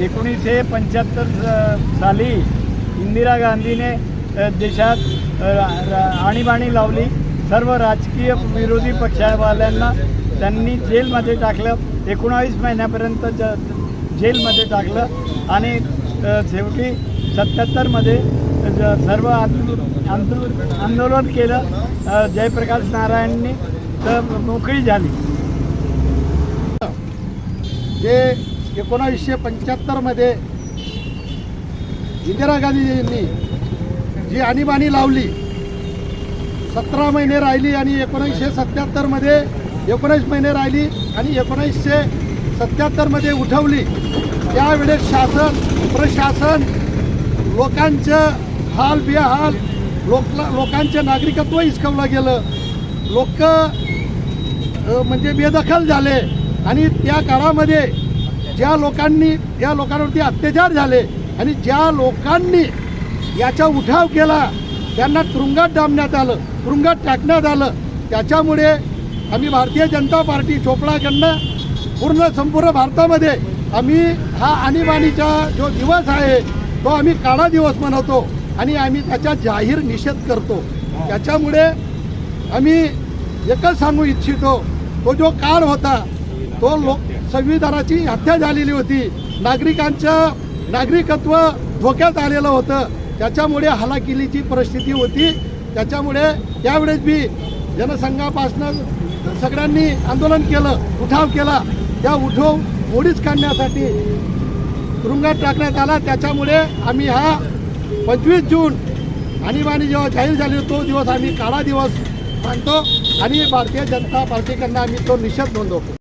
एकोणीसशे पंच्याहत्तर साली इंदिरा गांधीने देशात आणीबाणी लावली. सर्व राजकीय विरोधी पक्षावाल्यांना त्यांनी जेलमध्ये टाकलं. एकोणावीस महिन्यापर्यंत ज जेलमध्ये टाकलं. आणि शेवटी सत्याहत्तरमध्ये ज- सर्व आंदोलन आंदोलन आंदोलन केलं. जयप्रकाश नारायणनी. तर मोकळी झाली. जे एकोणावीसशे पंच्याहत्तरमध्ये इंदिरा गांधीजींनी जी आणीबाणी लावली सतरा महिने राहिली आणि एकोणीसशे सत्याहत्तरमध्ये एकोणीस महिने राहिली आणि एकोणीसशे सत्याहत्तरमध्ये उठवली. त्यावेळेस शासन प्रशासन लोकांचं हाल बेहाल लोक लोकांचे नागरिकत्व हिसकवलं गेलं. लोक म्हणजे बेदखल झाले. आणि त्या काळामध्ये ज्या लोकांनी या लोकांवरती अत्याचार झाले आणि ज्या लोकांनी याचा उठाव केला त्यांना तुरुंगात डांबण्यात आलं तुरुंगात टाकण्यात आलं त्याच्यामुळे आम्ही भारतीय जनता पार्टी चोपडाकडनं पूर्ण संपूर्ण भारतामध्ये आम्ही हा आणीबाणीचा जो दिवस आहे तो आम्ही काळा दिवस मनवतो आणि आम्ही त्याचा जाहीर निषेध करतो. त्याच्यामुळे आम्ही एकच सांगू इच्छितो तो जो काळ होता तो लोक संविधानाची हत्या झालेली होती. नागरिकांचं नागरिकत्व धोक्यात आलेलं होतं. त्याच्यामुळे हलाकिलीची परिस्थिती होती. त्याच्यामुळे त्यावेळेस बी जनसंघापासनं सगळ्यांनी आंदोलन केलं उठाव केला. त्या उठाव मोडीच काढण्यासाठी तुरुंगात टाकण्यात आला. त्याच्यामुळे आम्ही हा पंचवीस जून आणीबाणी जेव्हा जाहीर झाली तो दिवस आम्ही काळा दिवस मानतो आणि भारतीय जनता पार्टीकडनं आम्ही तो निषेध नोंदवतो.